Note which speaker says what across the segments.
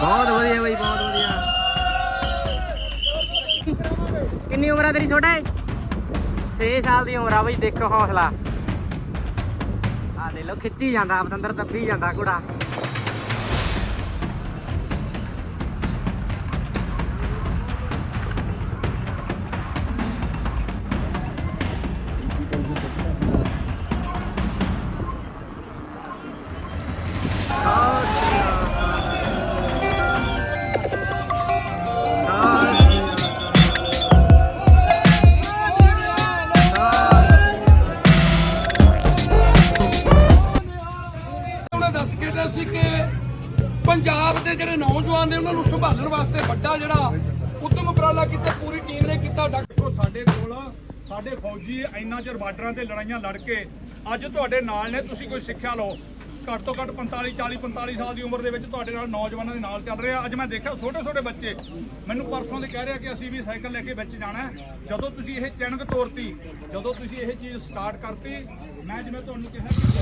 Speaker 1: ਬਹੁਤ ਵਧੀਆ ਬਈ, ਬਹੁਤ ਵਧੀਆ। ਕਿੰਨੀ ਉਮਰ ਆ ਤੇਰੀ ਛੋਟਾ ਹੈ 6 ਸਾਲ ਦੀ ਉਮਰ ਆ ਬਈ, ਦੇਖੋ ਹੌਸਲਾ। ਆ ਦੇ ਲੋ ਖਿੱਚੀ ਜਾਂਦਾ ਪਤੰਦਰ ਦੱਬੀ ਜਾਂਦਾ ਘੋੜਾ।
Speaker 2: ਉਹਨੇ ਦੱਸ ਕੇ ਦਿੱਤਾ ਸੀ ਕਿ ਪੰਜਾਬ ਦੇ ਜਿਹੜੇ ਨੌਜਵਾਨ ਨੇ ਉਹਨਾਂ ਨੂੰ ਸੰਭਾਲਣ ਵਾਸਤੇ ਵੱਡਾ ਜਿਹੜਾ ਉਦਮ ਉਪਰਾਲਾ ਕੀਤਾ, ਪੂਰੀ ਟੀਮ ਨੇ ਕੀਤਾ, ਡਾਕਟਰ
Speaker 3: ਸਾਡੇ ਕੋਲ, ਸਾਡੇ ਫੌਜੀ ਇੰਨਾ ਚਿਰ ਬਾਰਡਰਾਂ ਤੇ ਲੜਾਈਆਂ ਲੜ ਕੇ ਅੱਜ ਤੁਹਾਡੇ ਨਾਲ ਨੇ, ਤੁਸੀਂ ਕੋਈ ਸਿੱਖਿਆ ਲਓ। ਘੱਟ ਤੋਂ ਘੱਟ 45 40 45 ਸਾਲ ਦੀ ਉਮਰ ਦੇ ਵਿੱਚ ਤੁਹਾਡੇ ਨਾਲ ਨੌਜਵਾਨਾਂ ਦੇ ਨਾਲ ਚੱਲ ਰਿਹਾ। ਅੱਜ ਮੈਂ ਦੇਖਿਆ ਛੋਟੇ ਛੋਟੇ ਬੱਚੇ, ਮੈਨੂੰ ਪਰਸੋਂ ਦੇ ਕਹਿ ਰਿਹਾ ਕਿ ਅਸੀਂ ਵੀ ਸਾਈਕਲ ਲੈ ਕੇ ਵਿੱਚ ਜਾਣਾ ਜਦੋਂ ਤੁਸੀਂ ਇਹ ਚਿੰਨ੍ਹ ਤੋਰਤੀ, ਜਦੋਂ ਤੁਸੀਂ ਇਹ ਚੀਜ਼ ਸਟਾਰਟ ਕਰਤੀ, ਮੈਂ ਜਿਵੇਂ ਤੁਹਾਨੂੰ ਕਿਹਾ ਕਿ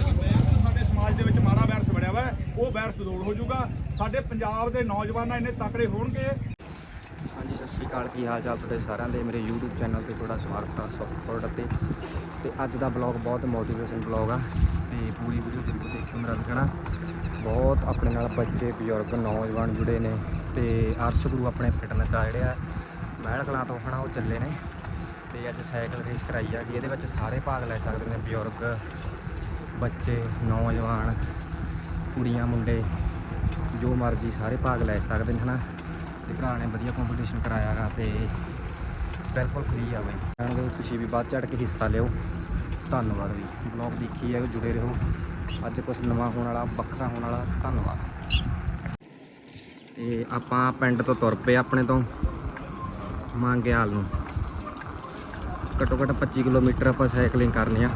Speaker 3: ਸਾਡੇ ਸਮਾਜ ਦੇ ਵਿੱਚ ਮਾੜਾ ਬਣਿਆ ਵਾ, ਉਹ ਵਾਇਰਸ ਦੂਰ ਹੋ ਜਾਊਗਾ। ਸਾਡੇ ਪੰਜਾਬ ਦੇ ਨੌਜਵਾਨਾਂ ਇੰਨੇ ਤਕੜੇ ਹੋਣਗੇ।
Speaker 1: ਹਾਂਜੀ, ਸਤਿ ਸ਼੍ਰੀ ਅਕਾਲ। ਕੀ ਹਾਲ ਚਾਲ ਤੁਹਾਡੇ ਸਾਰਿਆਂ ਦੇ? ਮੇਰੇ YouTube ਚੈਨਲ ਤੇ ਤੁਹਾਡਾ ਸਵਾਗਤ ਆ ਸਪੋਰਟ ਤੇ। ਤੇ ਅੱਜ ਦਾ ਬਲੌਗ ਬਹੁਤ ਮੋਟੀਵੇਸ਼ਨ ਬਲੌਗ ਆ। ਤੇ ਪੂਰੀ ਵੀਡੀਓ ਜ਼ਰੂਰ ਦੇਖਿਓ ਮੇਰਾ ਲਿਖਣਾ ਬਹੁਤ ਆਪਣੇ ਨਾਲ ਬੱਚੇ, ਬਜ਼ੁਰਗ, ਨੌਜਵਾਨ ਜੁੜੇ ਨੇ। ਤੇ ਅਰਸ਼ ਗੁਰੂ ਆਪਣੇ ਫਿਟਨੈਸ ਆ ਜਿਹੜੇ ਆ, ਮਹਿਲ ਕਲਾਂ ਤੋਂ ਹਨਾ ਉਹ ਚੱਲੇ ਨੇ। ਤੇ ਅੱਜ ਸਾਈਕਲ ਰੇਸ ਕਰਾਈ ਆ ਕਿ ਇਹਦੇ ਵਿੱਚ ਸਾਰੇ ਭਾਗ ਲੈ ਸਕਦੇ ਨੇ। ਬਜ਼ੁਰਗ, ਬੱਚੇ, ਨੌਜਵਾਨ। ਕੁੜੀਆਂ, ਮੁੰਡੇ, ਜੋ ਮਰਜ਼ੀ ਸਾਰੇ ਭਾਗ ਲੈ ਸਕਦੇ ਨੇ, ਹਨਾ? ਤੇ ਭਰਾ ਨੇ ਵਧੀਆ ਕੰਪੀਟੀਸ਼ਨ ਕਰਾਇਆਗਾ ਤੇ ਬਿਲਕੁਲ ਫ੍ਰੀ ਆ ਬਈ। ਕਹਿਣਗੇ ਤੁਸੀਂ ਵੀ ਵੱਧ ਚੜ ਕੇ ਹਿੱਸਾ ਲਿਓ। ਧੰਨਵਾਦ ਵੀ ਬਲੌਗ ਦੇਖੀ ਜਾਓ, ਜੁੜੇ ਰਹੋ। ਅੱਜ ਕੁਝ ਨਵਾਂ ਹੋਣ ਵਾਲਾ, ਵੱਖਰਾ ਹੋਣ ਵਾਲਾ, ਧੰਨਵਾਦ। ਤੇ ਆਪਾਂ ਪਿੰਡ ਤੋਂ ਤੁਰ ਪਏ ਆਪਣੇ ਤੋਂ, ਮੰਗਿਆਲ ਨੂੰ। ਘੱਟੋ ਘੱਟ 25 ਕਿਲੋਮੀਟਰ ਆਪਾਂ ਸਾਈਕਲਿੰਗ ਕਰਨੀ ਆ।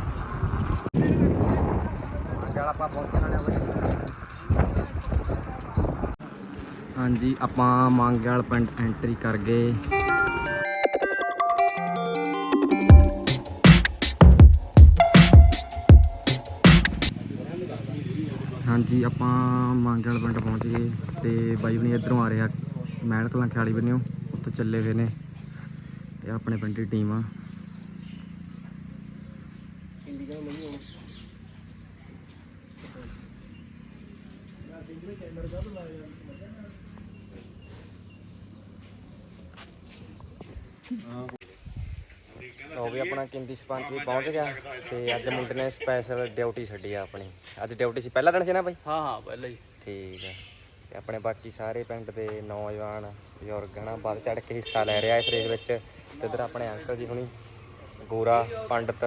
Speaker 1: ਮੰਗਿਆਲ ਆਪਾਂ ਪਹੁੰਚਣ ਵਾਲੇ ਆ ਹਾਂਜੀ, ਆਪਾਂ ਮੰਗਿਆਲ ਪਿੰਡ ਐਂਟਰੀ ਕਰ ਗਏ। ਹਾਂਜੀ, ਆਪਾਂ ਮੰਗਿਆਲ ਪਿੰਡ ਪਹੁੰਚ ਗਏ ਤੇ ਬਾਈ ਬਣੀ ਇਧਰੋਂ ਆ ਰਿਹਾ, ਮਹਿਲ ਕਲਾਂ ਖਿਆਲੀ ਬੰਨਿਓ ਉੱਥੇ ਚੱਲੇ ਹੋਏ ਨੇ ਤੇ ਆਪਣੇ ਪਿੰਡ ਦੀ ਟੀਮ ਆ ਹੋ ਵੀ ਆਪਣਾ ਕਿੰਦੀ ਸਰਪੰਚ ਵੀ ਪਹੁੰਚ ਗਿਆ ਤੇ ਅੱਜ ਮੁੰਡੇ ਨੇ ਸਪੈਸ਼ਲ ਡਿਊਟੀ ਛੱਡੀ ਆ ਆਪਣੀ। ਅੱਜ ਡਿਊਟੀ ਸੀ ਪਹਿਲਾ ਦਿਨ ਸੀ ਨਾ ਬਾਈ?
Speaker 2: ਹਾਂ ਹਾਂ ਪਹਿਲਾਂ ਹੀ।
Speaker 1: ਠੀਕ ਹੈ ਤੇ ਆਪਣੇ ਬਾਕੀ ਸਾਰੇ ਪਿੰਡ ਦੇ ਨੌਜਵਾਨ ਬਜ਼ੁਰਗ ਹਨਾ ਵੱਧ ਚੜ ਕੇ ਹਿੱਸਾ ਲੈ ਰਿਹਾ ਇਸ ਰੇਸ ਵਿੱਚ। ਤੇ ਇਧਰ ਆਪਣੇ ਅੰਕਲ ਜੀ ਹੁਣੀ ਗੋਰਾ ਪੰਡਤ।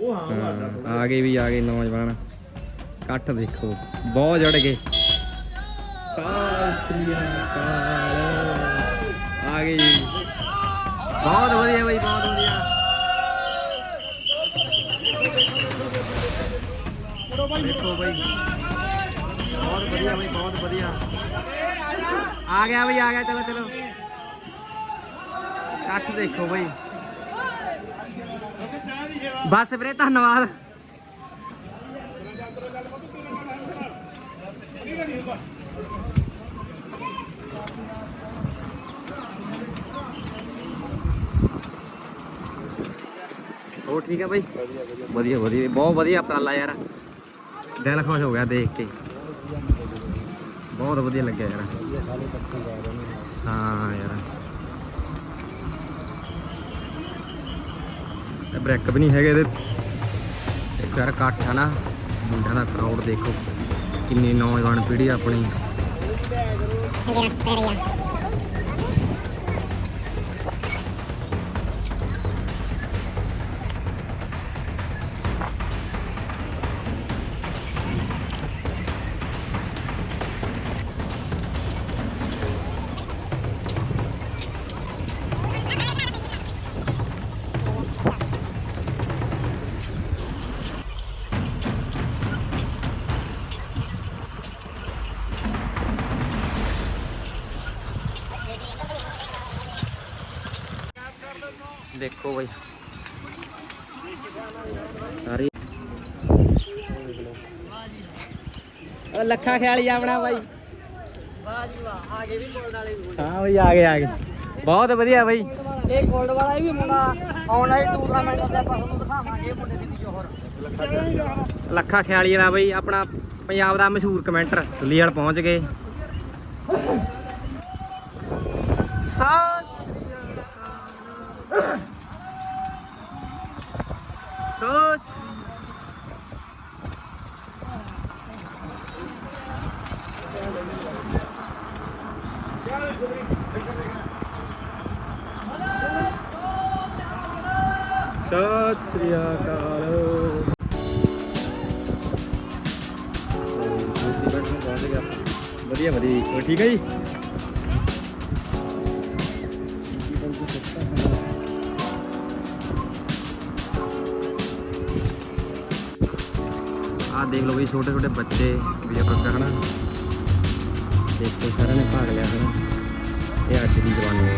Speaker 1: ਹਾਂ, ਆ ਗਏ ਵੀ ਆ ਗਏ ਨੌਜਵਾਨ। ਇਕੱਠ ਦੇਖੋ ਬਹੁਤ ਜੜ ਗਏ। ਸਤਿ ਸ੍ਰੀ ਅਕਾਲ ਆ ਗਏ ਜੀ। ਬਹੁਤ ਵਧੀਆ ਬਈ ਬਹੁਤ ਵਧੀਆ ਦੇਖੋ ਬਈ ਬਹੁਤ ਵਧੀਆ ਬਈ ਬਹੁਤ ਵਧੀਆ ਆ ਗਿਆ ਬਈ ਆ ਗਿਆ ਚਲੋ ਚਲੋ ਕੱਟ ਦੇਖੋ ਬਈ ਬਸ ਵੀਰੇ ਧੰਨਵਾਦ ਹੋਰ ਠੀਕ ਹੈ ਬਾਈ? ਵਧੀਆ ਵਧੀਆ। ਬਹੁਤ ਵਧੀਆ ਉਪਰਾਲਾ ਯਾਰ। ਦਿਲ ਖੁਸ਼ ਹੋ ਗਿਆ ਦੇਖ ਕੇ। ਬਹੁਤ ਵਧੀਆ ਲੱਗਿਆ ਯਾਰ। ਹਾਂ ਯਾਰ। ਇਹ ਬ੍ਰੇਕ ਵੀ ਨਹੀਂ ਹੈਗੇ ਇਹਦੇ। ਇੱਕ ਯਾਰ ਇਕੱਠ ਹੈ ਨਾ। ਮੁੰਡਿਆਂ ਦਾ ਕਰਾਊਡ ਦੇਖੋ। ਕਿੰਨੀ ਨੌਜਵਾਨ ਪੀੜ੍ਹੀ ਆਪਣੀ। ਲੱਖਾ ਖਿਆਲੀ ਆਪਣਾ ਬਾਈ।
Speaker 4: ਵਾਹ ਜੀ ਵਾਹ ਆ ਗਏ ਵੀ ਗੋਲਡ ਵਾਲੇ ਵੀ
Speaker 1: ਹਾਂ ਬਈ ਆ ਗਏ ਆ ਗਏ। ਬਹੁਤ ਵਧੀਆ ਬਾਈ।
Speaker 4: ਇਹ ਗੋਲਡ ਵਾਲਾ ਵੀ ਮੁੰਡਾ ਆਨਲਾਈਨ ਟੂਰਨਾਮੈਂਟ ਦਾ ਆਪਾਂ ਤੁਹਾਨੂੰ ਦਿਖਾਵਾਂਗੇ ਮੁੰਡੇ ਦੀ ਜੋਹਰ
Speaker 1: ਲੱਖਾ ਖਿਆਲੀ ਵਾਲਾ ਬਈ ਆਪਣਾ ਪੰਜਾਬ ਦਾ ਮਸ਼ਹੂਰ ਕਮੈਂਟਰ ਲੀਅਲ ਪਹੁੰਚ ਗਏ। ਸੋਚ ਸਤਿ ਸ੍ਰੀ ਅਕਾਲ। ਦੋਸਤੀ ਬੈਠ ਨੂੰ ਪਹੁੰਚ ਗਿਆ ਵਧੀਆ ਵਧੀਆ। ਜੀ ਹੋਰ ਠੀਕ ਹੈ ਜੀ? ਆ ਦੇਖ ਲਓ ਬਈ ਛੋਟੇ ਛੋਟੇ ਬੱਚੇ ਵੀ ਹਨਾ ਦੇਖ ਕੇ ਸਾਰਿਆਂ ਨੇ ਭਾਗ ਲਿਆ ਹਨਾ ਇਹ ਅੱਜ ਦੀ ਜਵਾਨੀ।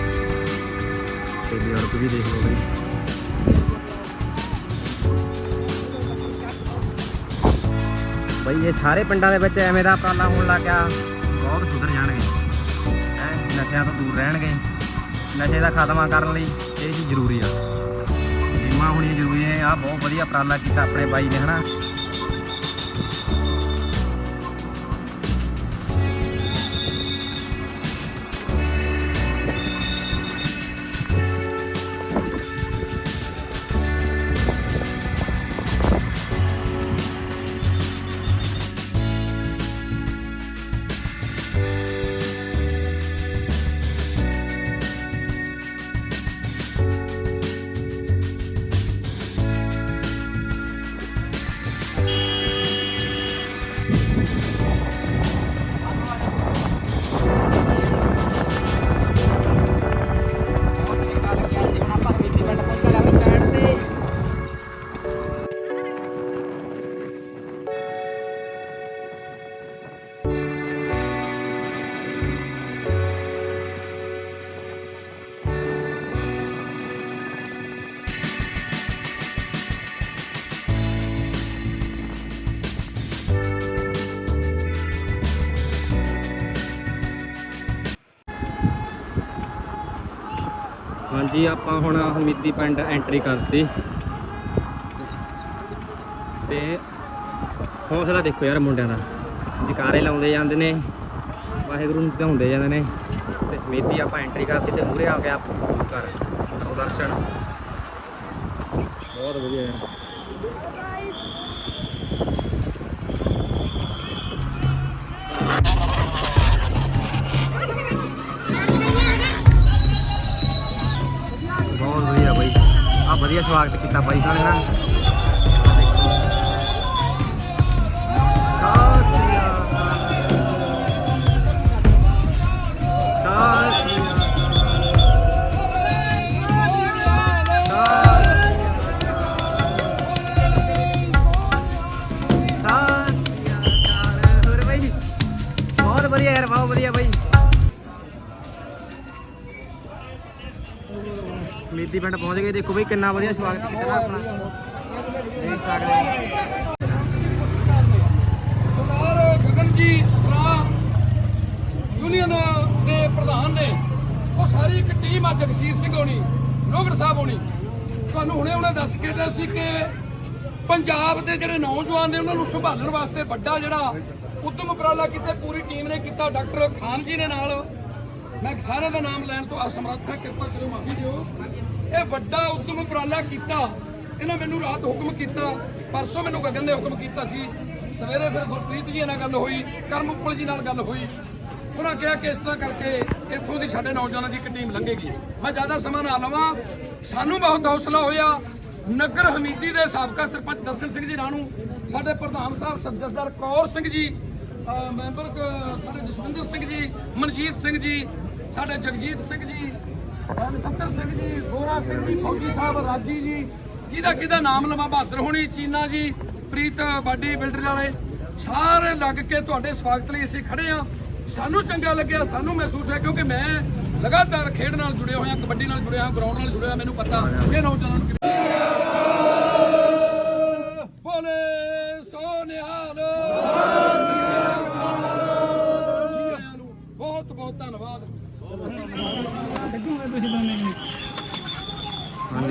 Speaker 1: ਤੇ ਬਜ਼ੁਰਗ ਵੀ ਦੇਖ ਲਓ ਬਈ। ਬਈ, ਇਹ ਸਾਰੇ ਪਿੰਡਾਂ ਦੇ ਵਿੱਚ ਐਵੇਂ ਦਾ ਉਪਰਾਲਾ ਹੋਣ ਲੱਗ ਗਿਆ। ਬਹੁਤ ਸੁਧਰ ਜਾਣਗੇ। ਹੈ, ਨਸ਼ਿਆਂ ਤੋਂ ਦੂਰ ਰਹਿਣਗੇ। ਨਸ਼ੇ ਦਾ ਖਾਤਮਾ ਕਰਨ ਲਈ ਇਹ ਚੀਜ਼ ਜ਼ਰੂਰੀ ਆ। ਬੀਮਾ ਹੋਣੀ ਜ਼ਰੂਰੀ ਹੈ ਆ ਬਹੁਤ ਵਧੀਆ ਉਪਰਾਲਾ ਕੀਤਾ ਆਪਣੇ ਬਾਈ ਨੇ, ਹਨਾ? ਹਾਂਜੀ ਆਪਾਂ ਹੁਣ ਹਮੀਦੀ ਪਿੰਡ ਐਂਟਰੀ ਕਰਤੀ। ਤੇ ਹੌਸਲਾ ਦੇਖੋ ਯਾਰ ਮੁੰਡਿਆਂ ਦਾ। ਜਕਾਰੇ ਲਾਉਂਦੇ ਜਾਂਦੇ ਨੇ, ਵਾਹਿਗੁਰੂ ਨੂੰ ਧਿਆਉਂਦੇ ਜਾਂਦੇ ਨੇ। ਤੇ ਹਮੀਦੀ ਆਪਾਂ ਐਂਟਰੀ ਕਰਤੀ ਤੇ ਮੂਰੇ ਆ ਗਿਆ ਗੁਰੂ ਦਰਸ਼ਨ। ਬਹੁਤ ਵਧੀਆ ਯਾਰ। ਵਧੀਆ ਸਵਾਗਤ ਕੀਤਾ ਬਾਈ ਸਾਹਿਬ ਨੇ ਨਾ। ਮੀਤੀ ਪਿੰਡ ਪਹੁੰਚ ਗਏ। ਦੇਖੋ ਬਈ ਕਿੰਨਾ ਵਧੀਆ ਸਵਾਗਤ ਕੀਤਾ ਨਾ ਆਪਣਾ। ਦੇਖ ਸਕਦੇ ਹੋ।
Speaker 2: ਸਰਦਾਰ ਗਗਨਜੀਤ ਸਰਾ ਯੂਨੀਅਨ ਦੇ ਪ੍ਰਧਾਨ ਨੇ, ਉਹ ਸਾਰੀ ਇੱਕ ਟੀਮ ਆ ਜਗਸੀਰ ਸਿੰਘ ਹੋਣੀ ਲੋਗੜ ਸਾਹਿਬ ਹੋਣੀ, ਤੁਹਾਨੂੰ ਹੁਣੇ ਉਹਨੇ ਦੱਸ ਕੇ ਹਟਿਆ ਸੀ ਕਿ ਪੰਜਾਬ ਦੇ ਜਿਹੜੇ ਨੌਜਵਾਨ ਨੇ, ਉਹਨਾਂ ਨੂੰ ਸੰਭਾਲਣ ਵਾਸਤੇ ਵੱਡਾ ਜਿਹੜਾ ਉਦਮ ਉਪਰਾਲਾ ਕੀਤਾ, ਪੂਰੀ ਟੀਮ ਨੇ ਕੀਤਾ। ਡਾਕਟਰ ਖਾਨ ਜੀ ਨੇ ਨਾਲ, ਮੈਂ ਸਾਰਿਆਂ ਦਾ ਨਾਮ ਲੈਣ ਤੋਂ ਅਸਮਰੱਥ ਹਾਂ, ਕਿਰਪਾ ਕਰੋ ਮਾਫੀ ਦਿਓ। ਇਹ ਵੱਡਾ ਉਦਮ ਉਪਰਾਲਾ ਕੀਤਾ। ਇਹਨਾਂ ਮੈਨੂੰ ਰਾਤ ਹੁਕਮ ਕੀਤਾ, ਪਰਸੋਂ ਮੈਨੂੰ ਗਗਨ ਨੇ ਹੁਕਮ ਕੀਤਾ ਸੀ। ਸਵੇਰੇ ਫਿਰ ਗੁਰਪ੍ਰੀਤ ਜੀ ਨਾਲ ਗੱਲ ਹੋਈ ਕਰਮ ਉੱਪਲ ਜੀ ਨਾਲ ਗੱਲ ਹੋਈ। ਉਹਨਾਂ ਕਿਹਾ ਕਿ ਇਸ ਤਰ੍ਹਾਂ ਕਰਕੇ ਇੱਥੋਂ ਦੀ ਸਾਡੇ ਨੌਜਵਾਨਾਂ ਦੀ ਇੱਕ ਟੀਮ ਲੰਘੇਗੀ। ਮੈਂ ਜ਼ਿਆਦਾ ਸਮਾਂ ਨਾ ਲਵਾਂ। ਸਾਨੂੰ ਬਹੁਤ ਹੌਸਲਾ ਹੋਇਆ। ਨਗਰ ਹਮੀਦੀ ਦੇ ਸਾਬਕਾ ਸਰਪੰਚ ਦਰਸ਼ਨ ਸਿੰਘ ਜੀ ਰਾਣੂ ਸਾਡੇ ਪ੍ਰਧਾਨ ਸਾਹਿਬ ਸਰਜਰਦਾਰ ਕੌਰ ਸਿੰਘ ਜੀ ਮੈਂਬਰ ਸਾਡੇ ਜਸਵਿੰਦਰ ਸਿੰਘ ਜੀ, ਮਨਜੀਤ ਸਿੰਘ ਜੀ, ਸਾਡੇ ਜਗਜੀਤ ਸਿੰਘ ਜੀ ਅਹ ਸਿੰਘ ਜੀ, ਗੋਰਾ ਸਿੰਘ ਜੀ, ਫੌਜੀ ਸਾਹਿਬ, ਰਾਜੀ ਜੀ। ਕਿਹਦਾ ਕਿਹਦਾ ਨਾਮ ਲਵਾਂ ਬਹਾਦਰ ਹੋਣੀ, ਚੀਨਾ ਜੀ, ਪ੍ਰੀਤ ਬਾਡੀ ਬਿਲਡਰ ਵਾਲੇ। ਸਾਰੇ ਲੱਗ ਕੇ ਤੁਹਾਡੇ ਸਵਾਗਤ ਲਈ ਅਸੀਂ ਖੜੇ ਆ ਸਾਨੂੰ ਚੰਗਾ ਲੱਗਿਆ, ਸਾਨੂੰ ਮਹਿਸੂਸ ਹੋਇਆ ਕਿਉਂਕਿ ਮੈਂ ਲਗਾਤਾਰ ਖੇਡ ਨਾਲ ਜੁੜਿਆ ਹੋਇਆ, ਕਬੱਡੀ ਨਾਲ ਜੁੜਿਆ ਹੋਇਆ ਗਰਾਊਂਡ ਨਾਲ ਜੁੜਿਆ ਹੋਇਆ, ਮੈਨੂੰ ਪਤਾ। ਇਹ ਨੌਜਵਾਨਾਂ ਨੂੰ ਕਿਵੇਂ ਬੋਲੇ ਸੋ ਨਿਹਾਲ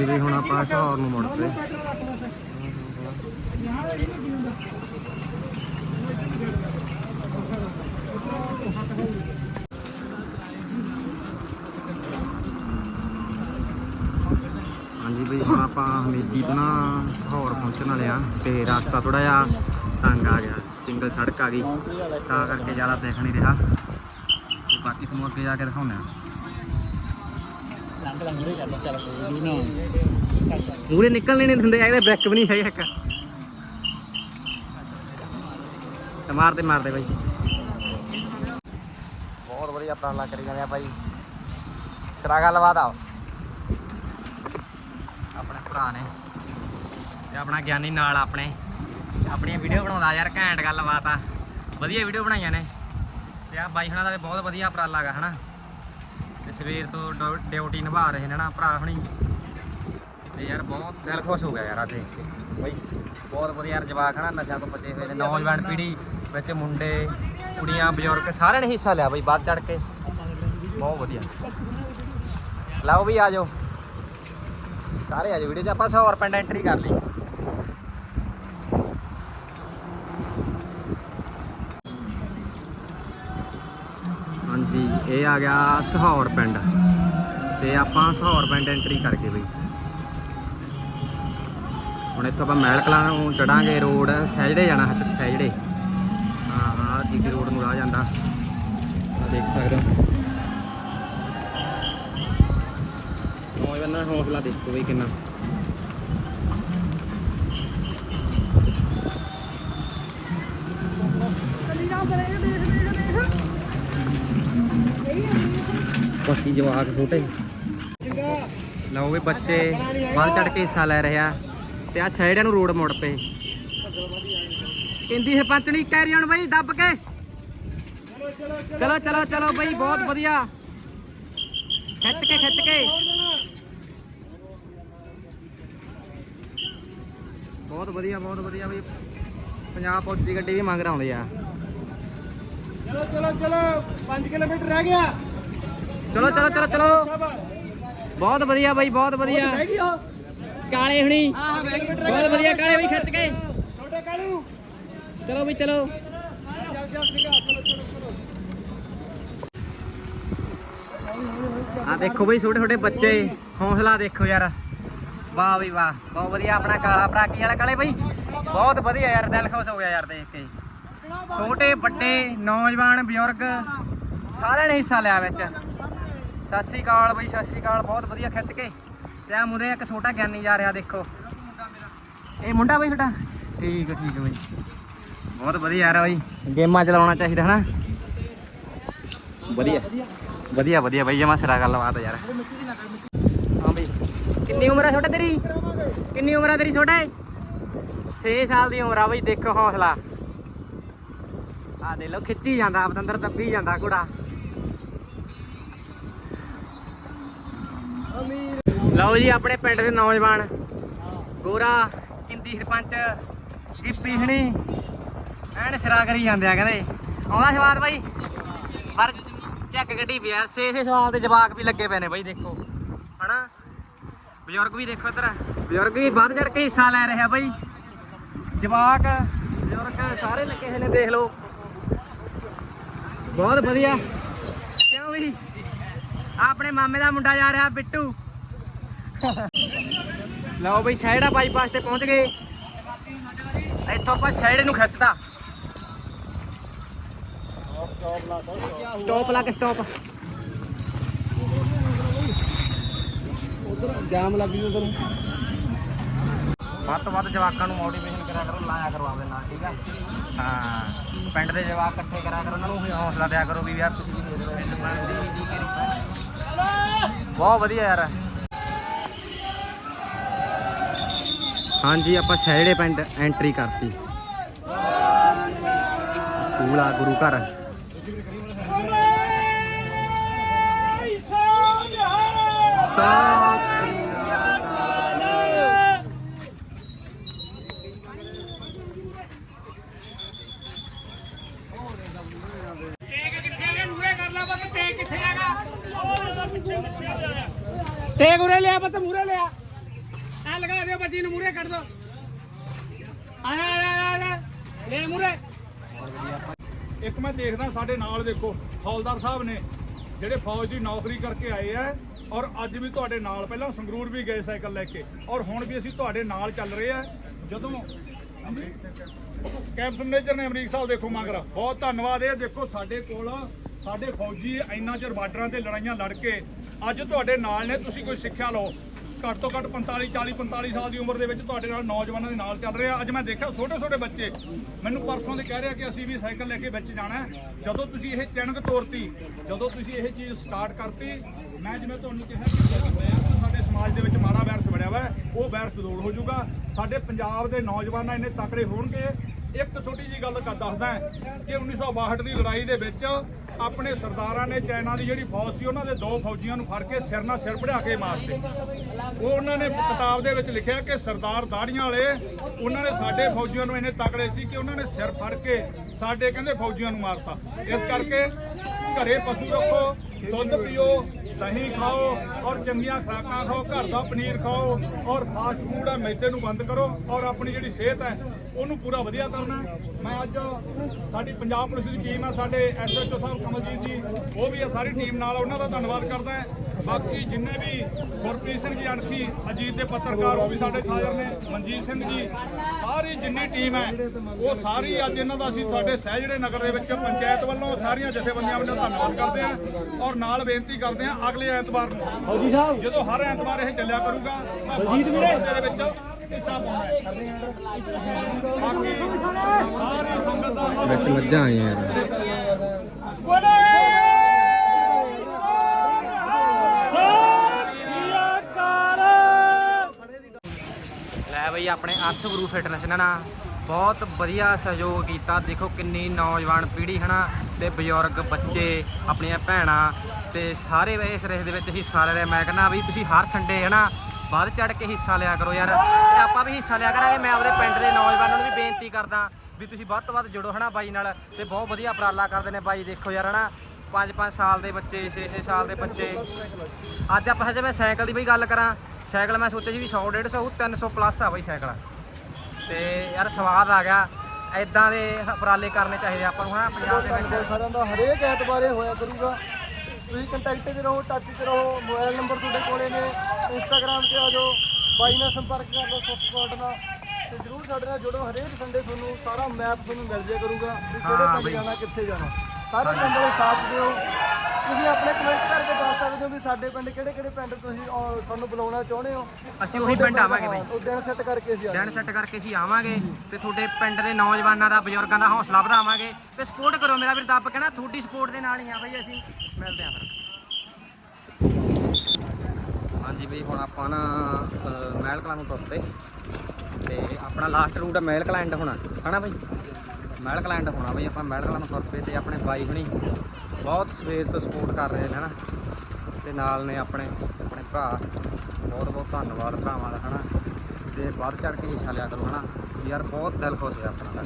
Speaker 1: ਆਪਾਂ ਸਹੌਰ ਨੂੰ ਮੁੜ ਪਏ ਹਾਂਜੀ ਬਈ ਹੁਣ ਆਪਾਂ ਹਮੇਦੀ ਤੋਂ ਨਾ ਸਹੌਰ ਪਹੁੰਚਣ ਵਾਲੇ ਆ ਤੇ ਰਸਤਾ ਥੋੜਾ ਜਿਹਾ ਤੰਗ ਆ ਗਿਆ ਸਿੰਗਲ ਸੜਕ ਆ ਗਈ। ਤਾਂ ਕਰਕੇ ਜ਼ਿਆਦਾ ਦੇਖ ਨਹੀਂ ਰਿਹਾ। ਤੇ ਬਾਕੀ ਤੁਹਾਨੂੰ ਅੱਗੇ ਜਾ ਕੇ ਦਿਖਾਉਂਦੇ ਆ। ਮੂਰੇ ਨਿਕਲਣੇ ਨਹੀਂ ਦਿੰਦੇ ਇਹਦੇ ਬ੍ਰੇਕ ਵੀ ਨਹੀਂ ਹੈਗਾ ਇੱਕ। ਤੇ ਮਾਰਦੇ ਮਾਰਦੇ ਬਾਈ। ਬਹੁਤ ਵਧੀਆ ਉਪਰਾਲਾ ਕਰੀ ਜਾਂਦੇ ਆ ਬਾਈ। ਸਰਾ ਗੱਲਬਾਤ ਆ ਆਪਣੇ ਭਰਾ ਨੇ। ਤੇ ਆਪਣਾ ਗਿਆਨੀ ਨਾਲ ਆਪਣੇ। ਆਪਣੀਆਂ ਵੀਡੀਓ ਬਣਾਉਂਦਾ ਯਾਰ ਘੈਂਟ ਗੱਲਬਾਤ ਆ। ਵਧੀਆ ਵੀਡੀਓ ਬਣਾਈਆਂ ਨੇ। ਤੇ ਆ ਬਾਈ ਹੁਣਾਂ ਦਾ ਬਹੁਤ ਵਧੀਆ ਉਪਰਾਲਾ ਗਾ ਹਨਾ? ਸਵੇਰ ਤੋਂ ਡਿਊ- ਡਿਊਟੀ ਨਿਭਾ ਰਹੇ ਨੇ ਨਾ ਭਰਾ ਹੁਣੀ। ਤੇ ਯਾਰ ਬਹੁਤ ਦਿਲ ਖੁਸ਼ ਹੋ ਗਿਆ ਯਾਰ ਅੱਜ। ਦੇਖ ਕੇ ਬਈ ਬਹੁਤ ਵਧੀਆ ਯਾਰ ਜਵਾਕ ਹਨਾ ਨਸ਼ਾ ਤੋਂ ਬਚੇ ਹੋਏ ਨੇ। ਨੌਜਵਾਨ ਪੀੜ੍ਹੀ ਵਿੱਚ ਮੁੰਡੇ ਕੁੜੀਆਂ ਬਜ਼ੁਰਗ ਸਾਰਿਆਂ ਨੇ ਹਿੱਸਾ ਲਿਆ ਬਈ ਵੱਧ ਚੜ ਕੇ। ਬਹੁਤ ਵਧੀਆ। ਲਓ ਵੀ ਆ ਜਾਓ। ਸਾਰੇ ਆ ਜਾਓ ਵੀਡੀਓ 'ਚ ਆਪਾਂ 100 ਰੁਪਏ ਐਂਟਰੀ ਕਰ ਲਈ ਹਾਂਜੀ ਇਹ ਆ ਗਿਆ ਸਹੌਰ ਪਿੰਡ। ਤੇ ਆਪਾਂ ਸਹੌਰ ਪਿੰਡ ਐਂਟਰੀ ਕਰਕੇ ਬਈ। ਹੁਣ ਇੱਥੋਂ ਆਪਾਂ ਮਹਿਲ ਕਲਾਂ ਨੂੰ ਚੜਾਂਗੇ ਰੋਡ ਸਹਿਜੜੇ ਜਾਣਾ ਹੈ ਸਹਿਜੜੇ। ਹਾਂ ਹਾਂ ਜੀ ਰੋਡ ਨੂੰ ਆ ਜਾਂਦਾ। ਆ ਦੇਖ ਸਕਦੇ ਹੋ। ਨੌਜਵਾਨਾਂ ਹੌਸਲਾ ਦੇਖੋ ਬਈ ਕਿੰਨਾ। ਬਾਕੀ ਜਵਾਕ ਛੋਟੇ। ਲਓ ਵੀ ਬੱਚੇ ਵੱਧ ਚੜ ਕੇ ਹਿੱਸਾ ਲੈ ਰਿਹਾ ਤੇ ਆ ਸਾਈਡਾਂ ਨੂੰ ਰੋਡ ਮੁੜ ਪਏ। ਕਹਿੰਦੀ ਸਰਪੰਚਣੀ ਕੈਰੀ ਹੁਣ ਬਈ ਦੱਬ ਕੇ। ਚਲੋ ਚਲੋ ਚਲੋ ਬਈ, ਬਹੁਤ ਵਧੀਆ। ਖਿੱਚ ਕੇ ਖਿੱਚ ਕੇ। ਬਹੁਤ ਵਧੀਆ ਬਹੁਤ ਵਧੀਆ ਬਈ। ਪੰਜਾਬ ਪੁਲਿਸ ਦੀ ਗੱਡੀ ਵੀ ਮੰਗ ਆਉਂਦੇ ਆ।
Speaker 3: ਚਲੋ ਚਲੋ ਚਲੋ। 5 ਕਿਲੋਮੀਟਰ ਰਹਿ ਗਿਆ।
Speaker 1: ਚਲੋ ਚਲੋ ਚਲੋ ਚਲੋ। ਬਹੁਤ ਵਧੀਆ ਬਾਈ ਬਹੁਤ ਵਧੀਆ। ਕਾਲੇ ਹੁਣੀ। ਬਹੁਤ ਵਧੀਆ ਕਾਲੇ ਬਈ ਖਿੱਚ ਕੇ।
Speaker 3: ਛੋਟੇ ਕਾਲੂ।
Speaker 1: ਚਲੋ ਬਈ ਚਲੋ।
Speaker 3: ਚੱਲ ਚੱਲ ਸੀਗਾ ਚਲੋ ਚਲੋ ਚਲੋ।
Speaker 1: ਆ ਦੇਖੋ ਬਈ ਛੋਟੇ ਛੋਟੇ ਬੱਚੇ। ਹੌਸਲਾ ਦੇਖੋ ਯਾਰ। ਵਾਹ ਬਈ ਵਾਹ। ਬਹੁਤ ਵਧੀਆ ਆਪਣਾ ਕਾਲਾ ਭਰਾ ਕੀ ਵਾਲਾ ਕਾਲੇ ਬਈ। ਬਹੁਤ ਵਧੀਆ ਯਾਰ ਦਿਲ ਖੁਸ਼ ਹੋ ਗਿਆ ਯਾਰ ਦੇਖ ਕੇ। ਛੋਟੇ, ਵੱਡੇ, ਨੌਜਵਾਨ, ਬਜ਼ੁਰਗ, ਸਾਰਿਆਂ ਨੇ ਹਿੱਸਾ ਲਿਆ ਵਿੱਚ। ਸਤਿ ਸ੍ਰੀ ਅਕਾਲ ਬਈ, ਸਤਿ ਸ੍ਰੀ ਅਕਾਲ, ਬਹੁਤ ਵਧੀਆ ਖਿੱਚ ਕੇ। ਤੇ ਆ ਮੁੰਡੇ, ਇੱਕ ਛੋਟਾ ਗਿਆਨੀ ਜਾ ਰਿਹਾ, ਦੇਖੋ। ਇਹ ਮੁੰਡਾ ਬਈ ਛੋਟਾ? ਠੀਕ ਹੈ ਠੀਕ ਹੈ ਬਈ। ਬਹੁਤ ਵਧੀਆ ਯਾਰ ਬਈ। ਗੇਮਾਂ ਚਲਾਉਣਾ ਚਾਹੀਦਾ, ਹਨਾ? ਵਧੀਆ। ਵਧੀਆ ਵਧੀਆ ਬਈ, ਜਮਾ ਸਿਰਾ ਗੱਲਬਾਤ ਯਾਰ। ਹਾਂ ਬਈ। ਕਿੰਨੀ ਉਮਰ ਹੈ ਛੋਟਾ ਤੇਰੀ? ਕਿੰਨੀ ਉਮਰ ਹੈ ਤੇਰੀ ਛੋਟਾ? 6 ਸਾਲ ਦੀ ਉਮਰ ਆ ਬਈ, ਦੇਖੋ ਹੌਸਲਾ। ਆ ਦੇ ਲੋ ਖਿੱਚੀ ਜਾਂਦਾ ਪਤੰਦਰ ਦੱਬੀ ਜਾਂਦਾ ਘੋੜਾ। ਲਓ ਜੀ, ਆਪਣੇ ਪਿੰਡ ਦੇ ਨੌਜਵਾਨ। ਗੋਰਾ ਕਿੰਦੀ ਸਰਪੰਚ, ਗਿੱਪੀ ਹਣੀ। ਐਨ ਸਿਰਾ ਕਰੀ ਜਾਂਦੇ ਆ, ਕਹਿੰਦੇ। ਆਉਂਦਾ ਸਵਾਦ ਬਾਈ? ਪਰ ਚੱਕ ਗੱਡੀ ਪਿਆ। 6-6 ਸਾਲ ਦੇ ਜਵਾਕ ਵੀ ਲੱਗੇ ਪਏ ਨੇ ਬਾਈ, ਦੇਖੋ। ਹਨਾ? ਬਜ਼ੁਰਗ ਵੀ ਦੇਖੋ ਇੱਧਰ। ਬਜ਼ੁਰਗ ਵੀ ਵੱਧ ਚੜ ਕੇ ਹਿੱਸਾ ਲੈ ਰਿਹਾ ਬਾਈ। ਜਵਾਕ, ਬਜ਼ੁਰਗ ਸਾਰੇ ਲੱਗੇ ਹੋਏ ਨੇ, ਦੇਖ ਲਓ। ਬਹੁਤ ਵਧੀਆ। ਕਿਉਂ ਵੀ? ਆਪਣੇ ਮਾਮੇ ਦਾ ਮੁੰਡਾ ਜਾ ਰਿਹਾ ਬਿੱਟੂ। ਲਓ ਬਈ ਸ਼ਹਿੜਾ ਬਾਈਪਾਸ ਤੇ ਪਹੁੰਚ ਗਏ। ਇੱਥੋਂ ਆਪਾਂ ਸ਼ਹਿੜੇ ਨੂੰ ਖਿੱਚਦਾ ਸਟਾਪ ਲਾ ਕੇ ਸਟਾਪ
Speaker 2: ਉਧਰ ਜਾਮ ਲੱਗ ਗਈ ਉਧਰ।
Speaker 1: ਵੱਧ ਤੋਂ ਵੱਧ ਜਵਾਕਾਂ ਨੂੰ ਮੋਟੀਵੇਸ਼ਨ ਕਰਿਆ ਕਰੋ ਲਾਇਆ ਕਰੋ ਆਪਦੇ ਨਾਲ ਠੀਕ ਆ? ਹਾਂ। ਪਿੰਡ ਦੇ ਜਵਾਕ ਇਕੱਠੇ ਕਰਿਆ ਕਰੋ ਉਹਨਾਂ ਨੂੰ ਵੀ ਹੌਸਲਾ ਦਿਆ ਕਰੋ ਵੀ ਯਾਰ ਤੁਸੀਂ ਵੀ ਦੇ ਦਿਓ ਬਹੁਤ ਵਧੀਆ ਯਾਰ। ਹਾਂਜੀ ਆਪਾਂ ਸੈੜੇ ਪਿੰਡ ਐਂਟਰੀ ਕਰਤੀ। ਸਕੂਲ ਆ ਗੁਰੂ ਘਰ। ਸਤਿ ਸ੍ਰੀ ਅਕਾਲ
Speaker 4: ਤੇ ਗੁਰੇ ਲਿਆ ਪਤ ਮੂਰੇ ਲਿਆ। ਗੱਲ ਕਰਾ ਦਿਓ ਬੱਚੀ ਨੂੰ ਮੂਰੇ ਕੱਢ ਦੋ। ਆਇਆ ਆਇਆ ਆਇਆ ਲੈ ਮੂਰੇ
Speaker 3: ਇੱਕ ਮੈਂ ਦੇਖਦਾ ਸਾਡੇ ਨਾਲ ਦੇਖੋ, ਹੌਲਦਾਰ ਸਾਹਿਬ ਨੇ, ਜਿਹੜੇ ਫੌਜ ਦੀ ਨੌਕਰੀ ਕਰਕੇ ਆਏ ਆ, ਔਰ ਅੱਜ ਵੀ ਤੁਹਾਡੇ ਨਾਲ, ਪਹਿਲਾਂ ਸੰਗਰੂਰ ਵੀ ਗਏ ਸਾਈਕਲ ਲੈ ਕੇ, ਔਰ ਹੁਣ ਵੀ ਅਸੀਂ ਤੁਹਾਡੇ ਨਾਲ ਚੱਲ ਰਹੇ ਆ। ਜਦੋਂ ਕੈਪਟਨ ਮੈਨੇਜਰ ਨੇ ਅਮਰੀਕ ਸਾਹਿਬ ਦੇਖੋ ਮੰਗਰਾ ਬਹੁਤ ਧੰਨਵਾਦ, ਇਹ ਦੇਖੋ ਸਾਡੇ ਕੋਲ, ਸਾਡੇ ਫੌਜੀ ਇੰਨਾ ਚਿਰ ਬਾਰਡਰਾਂ ਤੇ ਲੜਾਈਆਂ ਲੜ ਕੇ ਅੱਜ ਤੁਹਾਡੇ ਨਾਲ ਨੇ, ਤੁਸੀਂ ਕੋਈ ਸਿੱਖਿਆ ਲਓ। ਘੱਟ ਤੋਂ ਘੱਟ 45 40 45 ਸਾਲ ਦੀ ਉਮਰ ਦੇ ਵਿੱਚ ਤੁਹਾਡੇ ਨਾਲ ਨੌਜਵਾਨਾਂ ਦੇ ਨਾਲ ਚੱਲ ਰਿਹਾ। ਅੱਜ ਮੈਂ ਦੇਖਿਆ ਛੋਟੇ ਛੋਟੇ ਬੱਚੇ, ਮੈਨੂੰ ਪਰਸੋਂ ਦੇ ਕਹਿ ਰਿਹਾ ਕਿ ਅਸੀਂ ਵੀ ਸਾਈਕਲ ਲੈ ਕੇ ਵਿੱਚ ਜਾਣਾ ਜਦੋਂ ਤੁਸੀਂ ਇਹ ਚਿਣਕ ਤੋਰਤੀ, ਜਦੋਂ ਤੁਸੀਂ ਇਹ ਚੀਜ਼ ਸਟਾਰਟ ਕਰਤੀ, ਮੈਂ ਜਿਵੇਂ ਤੁਹਾਨੂੰ ਕਿਹਾ ਕਿ ਜਦੋਂ ਹੋਇਆ ਕਿ ਸਾਡੇ ਸਮਾਜ ਦੇ ਵਿੱਚ ਮਾੜਾ ਵੈਰਸ ਵੜਿਆ ਵਾ, ਉਹ ਵਾਇਰਸ ਦੂਰ ਹੋ ਜਾਊਗਾ। ਸਾਡੇ ਪੰਜਾਬ ਦੇ ਨੌਜਵਾਨਾਂ ਇੰਨੇ ਤਕੜੇ ਹੋਣਗੇ। ਇੱਕ ਛੋਟੀ ਜੀ ਗੱਲ ਕਰ ਦੱਸਦਾ, ਕਿ 1962 ਦੀ ਲੜਾਈ ਦੇ ਵਿੱਚ ਆਪਣੇ ਸਰਦਾਰਾਂ ਨੇ ਚਾਈਨਾ ਦੀ ਜਿਹੜੀ ਫੌਜ ਸੀ, ਉਹਨਾਂ ਦੇ ਦੋ ਫੌਜੀਆਂ ਨੂੰ ਫੜ ਕੇ ਸਿਰ ਨਾਲ ਸਿਰ ਵੜਾ ਕੇ ਮਾਰਤੇ। ਉਹ ਉਹਨਾਂ ਨੇ ਕਿਤਾਬ ਦੇ ਵਿੱਚ ਲਿਖਿਆ ਕਿ ਸਰਦਾਰ ਦਾੜੀਆਂ ਵਾਲੇ, ਉਹਨਾਂ ਨੇ ਸਾਡੇ ਫੌਜੀਆਂ ਨੂੰ ਇੰਨੇ ਤਕੜੇ ਸੀ ਕਿ ਉਹਨਾਂ ਨੇ ਸਿਰ ਫੜ ਕੇ ਸਾਡੇ ਕਹਿੰਦੇ ਫੌਜੀਆਂ ਨੂੰ ਮਾਰਤਾ। ਇਸ ਕਰਕੇ ਘਰੇ ਪਸ਼ੂ ਰੱਖੋ, ਦੁੱਧ ਪੀਓ, ਦਹੀਂ ਖਾਓ ਔਰ ਚੰਗੀਆਂ ਖੁਰਾਕਾਂ ਖਾਓ, ਘਰ ਦਾ ਪਨੀਰ ਖਾਓ ਔਰ ਫਾਸਟ ਫੂਡ ਹੈ ਮੈਦੇ ਨੂੰ ਬੰਦ ਕਰੋ ਔਰ ਆਪਣੀ ਜਿਹੜੀ ਸਿਹਤ ਹੈ ਉਹਨੂੰ ਪੂਰਾ ਵਧੀਆ ਕਰਨਾ ਮੈਂ ਅੱਜ ਸਾਡੀ ਪੰਜਾਬ ਪੁਲਿਸ ਦੀ ਟੀਮ ਹੈ ਸਾਡੇ ਐਸਐਚਓ ਸਾਹਿਬ ਕਮਲਜੀਤ ਜੀ ਉਹ ਵੀ ਹੈ ਸਾਰੀ ਟੀਮ ਨਾਲ ਉਹਨਾਂ ਦਾ ਧੰਨਵਾਦ ਕਰਦਾ ਹਾਂ। ਬਾਕੀ ਜਿੰਨੇ ਵੀ ਗੁਰਪ੍ਰੀਤ ਸਿੰਘ ਜੀ ਅਣਖੀ ਅਜੀਤ ਦੇ ਪੱਤਰਕਾਰ ਉਹ ਵੀ ਸਾਡੇ ਹਾਜ਼ਰ ਨੇ ਮਨਜੀਤ ਸਿੰਘ ਜੀ ਸਾਰੀ ਜਿੰਨੀ ਟੀਮ ਹੈ ਉਹ ਸਾਰੀ ਅੱਜ ਇਹਨਾਂ ਦਾ ਅਸੀਂ ਸਾਡੇ ਸਹਿਜੜੇ ਨਗਰ ਦੇ ਵਿੱਚ ਪੰਚਾਇਤ ਵੱਲੋਂ ਸਾਰੀਆਂ ਜਥੇਬੰਦੀਆਂ ਵੱਲੋਂ ਧੰਨਵਾਦ ਕਰਦੇ ਹਾਂ ਔਰ ਨਾਲ ਬੇਨਤੀ ਕਰਦੇ ਹਾਂ ਅਗਲੇ ਐਤਵਾਰ ਨੂੰ ਜਦੋਂ ਹਰ ਐਤਵਾਰ ਇਹ ਚੱਲਿਆ ਕਰੂਗਾ ਮੈਂ ਬਲਜੀਤ ਵੀਰੇ। ਦੇ ਵਿੱਚ ਹਿੱਸਾ
Speaker 1: ਵਿੱਚ ਮੱਝਾਂ ਆਈਆਂ ਯਾਰ। ਲੈ ਬਈ ਆਪਣੇ ਅਰਸ਼ ਗੁਰੂ ਫਿਟਨੈਸ ਨੇ ਨਾ ਬਹੁਤ ਵਧੀਆ ਸਹਿਯੋਗ ਕੀਤਾ। ਦੇਖੋ ਕਿੰਨੀ ਨੌਜਵਾਨ ਪੀੜ੍ਹੀ ਹਨਾ, ਤੇ ਬਜ਼ੁਰਗ ਬੱਚੇ, ਆਪਣੀਆਂ ਭੈਣਾਂ, ਤੇ ਸਾਰੇ ਇਸ ਰੇਸ ਦੇ ਵਿੱਚ ਹਿੱਸਾ ਲੈ ਰਹੇ ਮੈਂ ਕਹਿੰਦਾ ਵੀ ਤੁਸੀਂ ਹਰ ਸੰਡੇ ਹਨਾ ਵੱਧ ਚੜ ਕੇ ਹਿੱਸਾ ਲਿਆ ਕਰੋ ਯਾਰ। ਤੇ ਆਪਾਂ ਵੀ ਹਿੱਸਾ ਲਿਆ ਕਰਾਂਗੇ। ਮੈਂ ਆਪਣੇ ਪਿੰਡ ਦੇ ਨੌਜਵਾਨਾਂ ਨੂੰ ਵੀ ਬੇਨਤੀ ਕਰਦਾ ਵੀ ਤੁਸੀਂ ਵੱਧ ਤੋਂ ਵੱਧ ਜੁੜੋ ਹਨਾ ਬਾਈ ਨਾਲ। ਤੇ ਬਹੁਤ ਵਧੀਆ ਉਪਰਾਲਾ ਕਰਦੇ ਨੇ ਬਾਈ, ਦੇਖੋ ਯਾਰ ਹਨਾ। 5-5 ਸਾਲ ਦੇ ਬੱਚੇ 6-6 ਸਾਲ ਦੇ ਬੱਚੇ। ਅੱਜ ਆਪਾਂ ਜੇ ਮੈਂ ਸਾਈਕਲ ਦੀ ਬਈ ਗੱਲ ਕਰਾਂ। ਸਾਈਕਲ ਮੈਂ ਸੋਚਿਆ ਸੀ ਵੀ 100 150 300 ਪਲੱਸ ਆ ਬਈ ਸਾਈਕਲ। ਤੇ ਯਾਰ ਸਵਾਦ ਆ ਗਿਆ। ਐਦਾਂ ਦੇ ਉਪਰਾਲੇ ਕਰਨੇ ਚਾਹੀਦੇ ਆਪਾਂ ਨੂੰ ਹਨਾ ਪੰਜਾਬ ਦੇ ਵਿੱਚ।
Speaker 5: ਸਾਰਿਆਂ ਦਾ ਹਰੇਕ ਐਤਵਾਰੇ ਹੋਇਆ ਕਰੂਗਾ। ਤੁਸੀਂ ਕੰਟੈਕਟ 'ਚ ਰਹੋ ਟੱਚ 'ਚ ਰਹੋ। ਮੋਬਾਈਲ ਨੰਬਰ ਤੁਹਾਡੇ ਕੋਲੇ ਨੇ। ਇੰਸਟਾਗ੍ਰam ਤੇ ਆ ਜਾਓ। ਬਾਈ ਨਾਲ ਸੰਪਰਕ ਕਰ ਲਓ ਸਪੋਰਟ ਨਾਲ। ਤੇ ਜਰੂਰ ਸਾਡੇ ਨਾਲ ਜੁੜੋ। ਹਰੇਕ ਸੰਡੇ ਤੁਹਾਨੂੰ ਸਾਰਾ ਮੈਪ ਤੁਹਾਨੂੰ ਮਿਲ ਜਾਇਆ ਕਰੂਗਾ ਵੀ ਕਿਹੜੇ ਪਿੰਡ। ਜਾਣਾ ਕਿੱਥੇ ਜਾਣਾ। ਸਾਰੇ ਪਿੰਡ ਦੇ ਸਾਥ ਦਿਓ। ਤੁਸੀਂ ਆਪਣੇ ਕਮੈਂਟ ਕਰਕੇ ਦੱਸ ਸਕਦੇ ਹੋ ਵੀ ਸਾਡੇ ਪਿੰਡ ਕਿਹੜੇ ਕਿਹੜੇ ਪਿੰਡ ਤੁਸੀਂ ਤੁਹਾਨੂੰ ਬੁਲਾਉਣਾ ਚਾਹੁੰਦੇ ਹੋ।
Speaker 1: ਅਸੀਂ ਉਹੀ ਪਿੰਡ ਆਵਾਂਗੇ ਬਈ।
Speaker 5: ਉਹ ਦਿਨ ਸੈੱਟ ਕਰਕੇ ਅਸੀਂ
Speaker 1: ਦਿਨ ਸੈੱਟ ਕਰਕੇ ਅਸੀਂ ਆਵਾਂਗੇ ਤੇ ਤੁਹਾਡੇ ਪਿੰਡ ਦੇ ਨੌਜਵਾਨਾਂ ਦਾ ਬਜ਼ੁਰਗਾਂ ਦਾ ਹੌਸਲਾ ਵਧਾਵਾਂਗੇ। ਤੇ ਸਪੋਰਟ ਕਰੋ ਮੇਰਾ ਵੀਰ ਦੱਬ ਕਹਿਣਾ ਤੁਹਾਡੀ ਸਪੋਰਟ ਦੇ ਨਾਲ ਹੀ ਆ ਬਈ ਅਸੀਂ। ਮਿਲਦੇ ਆਂ ਫਿਰ। ਹਾਂਜੀ ਬਈ ਹੁਣ ਆਪਾਂ ਨਾ ਮਹਿਲ ਕਲਾਂ ਨੂੰ ਤੁਰ ਪਏ। ਤੇ ਆਪਣਾ ਲਾਸਟ ਰੂਟ ਹੈ ਮਹਿਲ ਕਲੈਂਡ ਹੋਣਾ। ਹਨਾ ਬਈ? ਮਹਿਲ ਕਲੈਂਡ ਹੋਣਾ ਬਈ ਆਪਾਂ ਮਹਿਲ ਕਲਾਂ ਨੂੰ ਤੁਰ ਪਏ ਤੇ ਆਪਣੇ ਬਾਈ ਹੁਣੀ ਬਹੁਤ ਸਵੇਰ ਤੋਂ ਸਪੋਰਟ ਕਰ ਰਹੇ ਨੇ ਹਨਾ? ਤੇ ਨਾਲ ਨੇ ਆਪਣੇ ਆਪਣੇ ਭਰਾ। ਬਹੁਤ ਬਹੁਤ ਧੰਨਵਾਦ ਭਰਾਵਾਂ ਦਾ ਹਨਾ? ਤੇ ਵੱਧ ਚੜ ਕੇ ਹਿੱਸਾ ਲਿਆ ਕਰੋ ਹਨਾ? ਯਾਰ ਬਹੁਤ ਦਿਲ ਖੁਸ਼ ਹੋਇਆ ਆਪਣਾ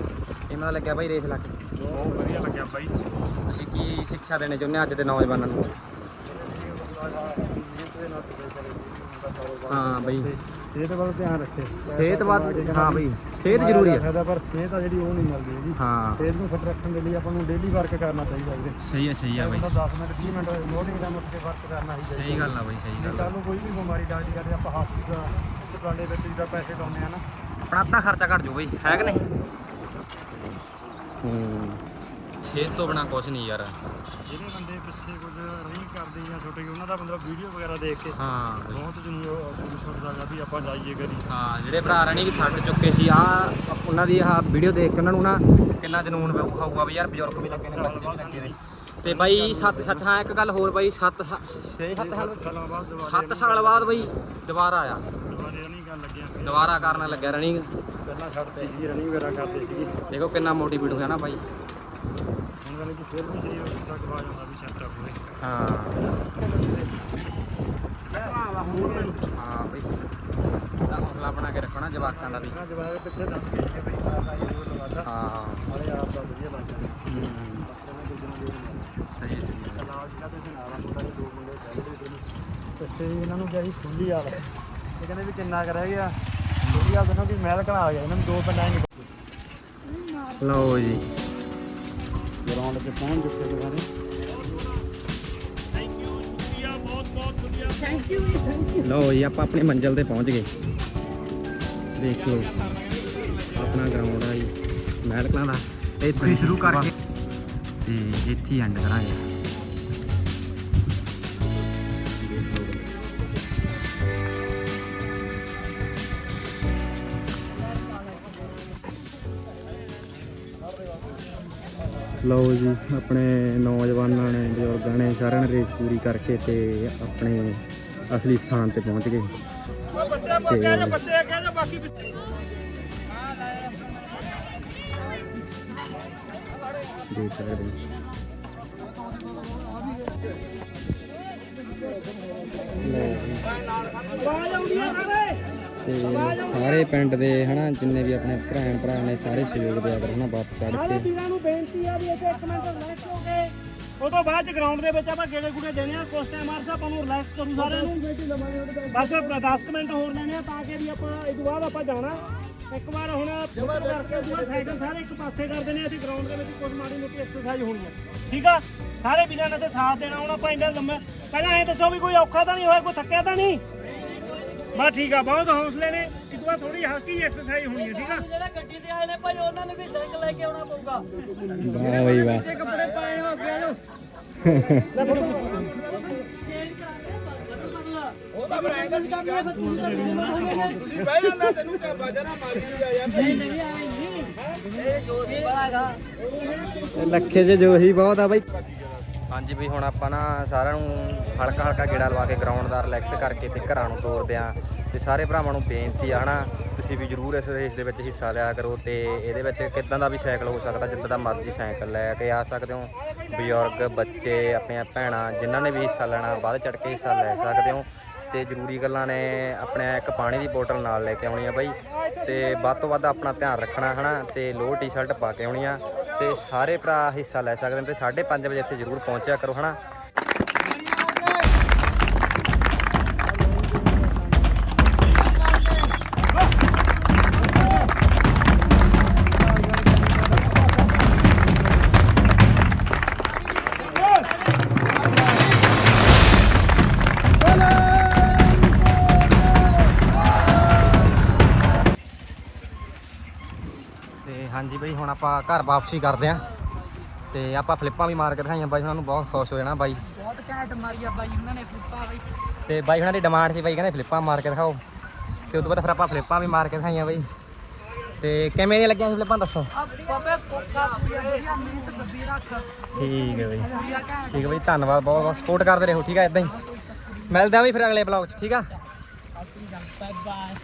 Speaker 1: ਇਹ ਮੈਨੂੰ ਲੱਗਿਆ ਬਾਈ ਰੇਸ ਲੱਗ
Speaker 3: ਬਹੁਤ ਵਧੀਆ ਲੱਗਿਆ ਬਾਈ।
Speaker 1: ਤੁਸੀਂ ਕੀ ਸਿੱਖਿਆ ਦੇਣੇ ਚਾਹੁੰਦੇ ਅੱਜ ਦੇ ਨੌਜਵਾਨਾਂ ਨੂੰ? ਹਾਂ ਬਈ।
Speaker 5: ਸਿਹਤ ਵੱਲ ਧਿਆਨ ਰੱਖੇ।
Speaker 1: ਸਿਹਤ ਵੱਧ ਹਾਂ ਬਈ ਸਿਹਤ ਜ਼ਰੂਰੀ ਹੈ
Speaker 5: ਫਾਇਦਾ ਪਰ ਸਿਹਤ ਆ ਜਿਹੜੀ ਉਹ ਨਹੀਂ ਮਿਲਦੀ ਜੀ
Speaker 1: ਹਾਂ।
Speaker 5: ਸਿਹਤ ਨੂੰ ਫਿੱਟ ਰੱਖਣ ਦੇ ਲਈ ਆਪਾਂ ਨੂੰ ਡੇਲੀ ਵਰਕ ਕਰਨਾ ਚਾਹੀਦਾ ਵੀਰੇ।
Speaker 1: ਸਹੀ ਹੈ ਸਹੀ ਹੈ ਬਈ।
Speaker 5: ਬੰਦਾ 10 ਮਿੰਟ 20 ਮਿੰਟ ਮੋਰਨਿੰਗ ਦਾ ਉੱਠ ਕੇ ਵਰਕ ਕਰਨਾ ਹੀ ਚਾਹੀਦਾ।
Speaker 1: ਸਹੀ ਗੱਲ ਆ ਬਈ ਸਹੀ ਗੱਲ ਆ।
Speaker 5: ਕੱਲ ਨੂੰ ਕੋਈ ਵੀ ਬਿਮਾਰੀ ਲੱਗਦੀ ਕਰਦੇ ਆਪਾਂ ਹਸਪਤਾਲ ਦੁਕਾਨੇ ਵਿੱਚ ਜਿੱਦਾਂ ਪੈਸੇ ਲਾਉਂਦੇ ਆ ਨਾ।
Speaker 1: ਆਪਣਾ ਅੱਧਾ ਖਰਚਾ ਘਟ ਜਾਊ ਬਈ ਹੈ ਕਿ ਨਹੀਂ? ਹੂੰ। ਸਿਹਤ ਤੋਂ ਬਿਨਾ ਕੁਝ ਨਹੀਂ ਯਾਰ।
Speaker 5: ਜਿਹੜੇ ਬੰਦੇ ਪਿੱਛੇ ਕੁਝ ਰਨਿੰਗ ਕਰਦੇ ਜਾਂ ਛੋਟੇ ਉਹਨਾਂ ਦਾ ਬੰਦਾ ਵੀਡੀਓ ਵਗੈਰਾ ਦੇਖ ਕੇ
Speaker 1: ਹਾਂ।
Speaker 5: ਬਹੁਤ ਜਨੂੰ ਉਹ ਛੱਡਦਾਗਾ ਵੀ ਆਪਾਂ ਜਾਈਏ ਕਰੀ
Speaker 1: ਹਾਂ ਜਿਹੜੇ ਭਰਾ ਰਣੀ ਛੱਡ ਚੁੱਕੇ ਸੀ ਆ ਉਹਨਾਂ ਦੀ ਆਹ ਵੀਡੀਓ ਦੇਖ ਕੇ ਉਹਨਾਂ ਨੂੰ ਨਾ ਕਿੰਨਾ ਜਨੂਨ ਵਿਖਾਊਗਾ ਵੀ ਯਾਰ ਬਜ਼ੁਰਗ ਵੀ ਲੱਗੇ ਨੇ ਬੱਚੇ ਵੀ ਲੱਗੇ ਨੇ। ਤੇ ਬਾਈ ਸੱਤ ਸੱਤ ਹਾਂ ਇੱਕ ਗੱਲ ਹੋਰ ਬਾਈ ਸੱਤ 6 7 ਸਾਲ
Speaker 5: ਬਾਅਦ ਦੁਬਾਰਾ
Speaker 1: 7 ਸਾਲ ਬਾਅਦ ਬਾਈ ਦੁਬਾਰਾ ਆਇਆ।
Speaker 5: ਦੁਬਾਰਾ ਰਨਿੰਗ ਕਰਨ ਲੱਗਿਆ ਫਿਰ।
Speaker 1: ਦੁਬਾਰਾ ਕਰਨ ਲੱਗਿਆ ਰਨਿੰਗ
Speaker 5: ਪਹਿਲਾਂ ਛੱਡਦੇ ਸੀ ਰਨਿੰਗ ਵਗੈਰਾ ਕਰਦੇ ਸੀ
Speaker 1: ਦੇਖੋ ਕਿੰਨਾ ਮੋਟੀਵੇਟ ਹੋਇਆ ਨਾ ਬਾਈ।
Speaker 5: ਹੁਣ ਕਹਿੰਦੇ ਕਿ ਫਿਰ ਵੀ ਸਹੀ ਹੋ ਤੱਕ ਆ ਜਾਂਦਾ ਵੀ ਸੈੱਟ ਅਪ ਹੋਏ
Speaker 1: ਹਾਂ। ਹਾਂ ਬਈ ਤਾਂ ਹੌਸਲਾ ਬਣਾ ਕੇ ਰੱਖਣਾ ਜਵਾਕਾਂ ਦਾ ਵੀ।
Speaker 5: ਨਾ ਜਵਾਬ ਪਿੱਛੇ ਦੱਸ ਕੇ ਬਈ ਸਾਡਾ ਇਹ ਉਹ ਲਵਾਦਾ
Speaker 1: ਹਾਂ।
Speaker 5: ਸਾਰੇ ਆਪ ਦਾ ਵਧੀਆ ਲੱਗ ਜਾਂਦਾ।
Speaker 1: ਹੂੰ,
Speaker 5: ਬੱਚਿਆਂ ਨੂੰ ਦੂਜੇ ਨੂੰ
Speaker 1: ਸਹੀ ਸਹੀ ਹੈ।
Speaker 5: ਕਲਾਸ ਜਿਹੜਾ ਤੇ ਨਾਲ ਮੁੰਡਾ ਦੋ ਮੁੰਡੇ ਚਾਹੀਦੇ ਤੇ ਪਿੱਛੇ ਇਹਨਾਂ ਨੂੰ ਸੀ ਖੁੱਲੀ ਆ ਇਹ ਕਹਿੰਦੇ ਵੀ ਕਿੰਨਾ ਕਰ ਰਹਿ ਗਿਆ। ਥੋੜੀ ਗੱਲ ਦੱਸੋ ਕਿ ਮਹਿਲ ਕਣਾ ਆ ਗਿਆ ਇਹਨਾਂ ਨੂੰ ਦੋ ਪਿੰਡਾਂ ਹੀ
Speaker 1: ਲਓ ਜੀ।
Speaker 5: ਗਰਾਊਂਡ 'ਚ ਪਹੁੰਚ ਚੁੱਕੇ ਨੇ ਸਾਰੇ।
Speaker 1: ਲਓ ਜੀ ਆਪਾਂ ਆਪਣੀ ਮੰਜ਼ਿਲ ਤੇ ਪਹੁੰਚ ਗਏ। ਦੇਖ ਲਓ ਆਪਣਾ ਗਰਾਊਂਡ ਆ ਜੀ ਮਹਿਲ ਕਲਾਂ ਦਾ। ਤੇ ਇੱਥੇ ਸ਼ੁਰੂ ਕਰਕੇ। ਤੇ ਇੱਥੇ ਐਂਡ ਕਰਾਂਗੇ। ਲਓ ਜੀ ਆਪਣੇ ਨੌਜਵਾਨਾਂ ਨੇ ਬਜ਼ੁਰਗਾਂ ਨੇ ਸਾਰਿਆਂ ਨੇ ਰੇਸ ਪੂਰੀ ਕਰਕੇ ਤੇ ਆਪਣੇ ਅਸਲੀ ਸਥਾਨ ਤੇ ਪਹੁੰਚ ਗਏ। ਤੇ
Speaker 2: ਬੱਚੇ ਕਹਿੰਦੇ ਬਾਕੀ
Speaker 1: ਦੇਖ ਸਕਦੇ ਹੋ। ਲਓ ਜੀ। ਤੇ ਸਾਰੇ ਪਿੰਡ ਦੇ, ਹਨਾ, ਜਿੰਨੇ ਵੀ ਆਪਣੇ ਭੈਣ ਭਰਾ ਨੇ, ਸਾਰੇ ਸਹਿਯੋਗ ਦਿਆ ਕਰੋ ਹਨਾ ਬੱਸ ਚੜ ਕੇ।
Speaker 6: ਵੀਰਾਂ ਨੂੰ ਬੇਨਤੀ ਆ ਵੀ ਇੱਥੇ ਇੱਕ ਮਿੰਟ ਰਿਲੈਕਸ ਹੋ ਕੇ, ਉਹ ਤੋਂ ਬਾਅਦ ਚ ਗਰਾਊਂਡ ਦੇ ਵਿੱਚ ਆਪਾਂ ਗੇੜੇ ਗੁੜੇ ਦੇਣੇ ਆ, ਕੁਛ ਟਾਈਮ ਮਾਰਸਾ ਆਪਾਂ ਨੂੰ ਰਿਲੈਕਸ ਕਰੂ ਸਾਰਿਆਂ ਨੂੰ। ਬਸ 10 ਮਿੰਟ ਹੋਰ ਲੈਣੇ ਆ ਤਾਂ ਕਿ ਵੀ ਆਪਾਂ ਇਸ ਤੋਂ ਬਾਅਦ ਆਪਾਂ ਜਾਣਾ। ਇੱਕ ਵਾਰ ਹੁਣ ਜਮਾ ਕਰਕੇ ਦੂਆ ਸਾਈਕਲ ਸਾਰੇ ਇੱਕ ਪਾਸੇ ਕਰ ਦੇਣੇ ਆ, ਤੇ ਗਰਾਊਂਡ ਦੇ ਵਿੱਚ ਕੁਝ ਮਾੜੀ ਮੋਟੀ ਐਕਸਰਸਾਈਜ਼ ਹੋਣੀ ਆ। ਠੀਕ ਆ? ਸਾਰੇ ਵੀਰਾਂ ਨੇ ਤੇ ਸਾਥ ਦੇਣਾ, ਹੁਣ ਆਪਾਂ ਇੰਨਾ ਲੰਮੇ ਪਹਿਲਾਂ ਐਂ ਦੱਸੋ ਵੀ ਕੋਈ ਔਖਾ ਤਾਂ ਨਹੀਂ ਹੋਇਆ, ਕੋਈ ਥੱਕਿਆ ਤਾਂ ਨਹੀਂ? ਬਸ ਠੀਕ ਆ ਬਹੁਤ ਹੌਸਲੇ ਨੇ। ਇਸ ਤੋਂ ਬਾਅਦ ਥੋੜੀ ਹਲਕੀ ਐਕਸਰਸਾਈਜ਼ ਹੋਣੀ ਹੈ ਠੀਕ ਆ?
Speaker 4: ਜਿਹੜਾ ਗੱਡੀ ਤੇ ਆਏ ਨੇ ਭਾਈ ਉਹਨਾਂ ਨੇ ਵੀ ਸਾਈਕਲ ਲੈ ਕੇ ਆਉਣਾ ਪਊਗਾ।
Speaker 1: ਵਾਹ ਬਈ ਵਾਹ।
Speaker 4: ਕੱਪੜੇ ਪਾਏ ਹੋ ਗਏ ਲੋ ਉਹਦਾ ਬਰਾਂਡ ਠੀਕ ਆ। ਤੁਸੀਂ ਬਹਿ ਜਾਂਦਾ ਤੈਨੂੰ ਕਿਆ ਬਾਜਾ ਮਾਰੀ ਜਾ ਯਾਰ ਨਹੀਂ ਨਹੀਂ ਆਏ ਨਹੀਂ। ਇਹ ਜੋਸ਼ ਬੜਾਗਾ
Speaker 1: ਲੱਖੇ 'ਚ ਜੋ ਹੀ ਬਹੁਤ ਆ ਬਾਈ। ਹਾਂਜੀ, ਵੀ ਹੁਣ ਆਪਾਂ ਨਾ ਸਾਰਿਆਂ ਨੂੰ ਹਲਕਾ ਹਲਕਾ ਗੇੜਾ ਲਵਾ ਕੇ ਗਰਾਊਂਡ ਦਾ ਰਿਲੈਕਸ ਕਰਕੇ ਤੇ ਘਰਾਂ ਨੂੰ ਤੋਰਦੇ ਆ। ਤੇ ਸਾਰੇ ਭਰਾਵਾਂ ਨੂੰ ਬੇਨਤੀ ਆ, ਹਨਾ, ਤੁਸੀਂ ਵੀ ਜਰੂਰ ਇਸ ਰੇਸ ਦੇ ਵਿੱਚ ਹਿੱਸਾ ਲਿਆ ਕਰੋ ਤੇ ਇਹਦੇ ਵਿੱਚ ਕਿਦਾਂ ਦਾ ਵੀ ਸਾਈਕਲ ਹੋ ਸਕਦਾ, ਜਿੱਦਾਂ ਦਾ ਮਰਜ਼ੀ ਸਾਈਕਲ ਲੈ ਕੇ ਆ ਸਕਦੇ ਹੋ। ਬਜ਼ੁਰਗ, ਬੱਚੇ, ਆਪਣੀਆਂ ਭੈਣਾਂ, ਜਿਨ੍ਹਾਂ ਨੇ ਵੀ ਹਿੱਸਾ ਲੈਣਾ, ਵੱਧ ਚੜ ਕੇ ਹਿੱਸਾ ਲੈ ਸਕਦੇ ਹੋ। ਤੇ ਜ਼ਰੂਰੀ ਗੱਲਾਂ ਨੇ ਆਪਣੇ ਇੱਕ ਪਾਣੀ ਦੀ ਬੋਤਲ ਨਾਲ ਲੈ ਕੇ ਆਉਣੀ ਆ ਬਾਈ। ਤੇ ਵੱਧ ਤੋਂ ਵੱਧ ਆਪਣਾ ਧਿਆਨ ਰੱਖਣਾ, ਹਨਾ? ਤੇ ਲੋਅ ਟੀ-ਸ਼ਰਟ ਪਾ ਕੇ ਆਉਣੀ ਆ। ਤੇ ਸਾਰੇ ਭਰਾ ਹਿੱਸਾ ਲੈ ਸਕਦੇ ਨੇ ਤੇ 5:30 ਵਜੇ ਇੱਥੇ ਜ਼ਰੂਰ ਪਹੁੰਚਿਆ ਕਰੋ, ਹਨਾ? ਆਪਾਂ ਘਰ ਵਾਪਸੀ ਕਰਦੇ ਆਂ। ਤੇ ਆਪਾਂ ਫਲਿੱਪਾਂ ਵੀ ਮਾਰ ਕੇ ਦਿਖਾਈਆਂ। ਬਾਈ ਉਹਨਾਂ ਨੂੰ ਬਹੁਤ ਖੁਸ਼ ਹੋ ਜਾਣਾ ਬਾਈ।
Speaker 4: ਬਹੁਤ ਘੈਂਟ ਮਾਰੀ ਆ ਬਾਈ ਉਹਨਾਂ ਨੇ ਫੁੱਪਾ ਬਾਈ।
Speaker 1: ਤੇ ਬਾਈ ਉਹਨਾਂ ਦੀ ਡਿਮਾਂਡ ਸੀ ਬਾਈ ਕਹਿੰਦੇ ਫਲਿੱਪਾਂ ਮਾਰ ਕੇ ਦਿਖਾਓ। ਤੇ ਉਦੋਂ ਬਾਅਦ ਫਿਰ ਆਪਾਂ ਫਲਿੱਪਾਂ ਵੀ ਮਾਰ ਕੇ ਦਿਖਾਈਆਂ ਬਾਈ। ਤੇ ਕਿਵੇਂ ਦੀਆਂ ਲੱਗੀਆਂ ਫਲਿੱਪਾਂ ਦੱਸੋ? ਠੀਕ ਹੈ ਬਾਈ। ਠੀਕ ਹੈ ਬਾਈ ਧੰਨਵਾਦ ਬਹੁਤ ਬਹੁਤ ਸਪੋਰਟ ਕਰਦੇ ਰਹੋ ਠੀਕ ਆ ਇਦਾਂ ਹੀ। ਮਿਲਦੇ ਆ ਬਈ ਫਿਰ ਅਗਲੇ ਬਲੌਗ 'ਚ ਠੀਕ ਆ?
Speaker 4: Bye bye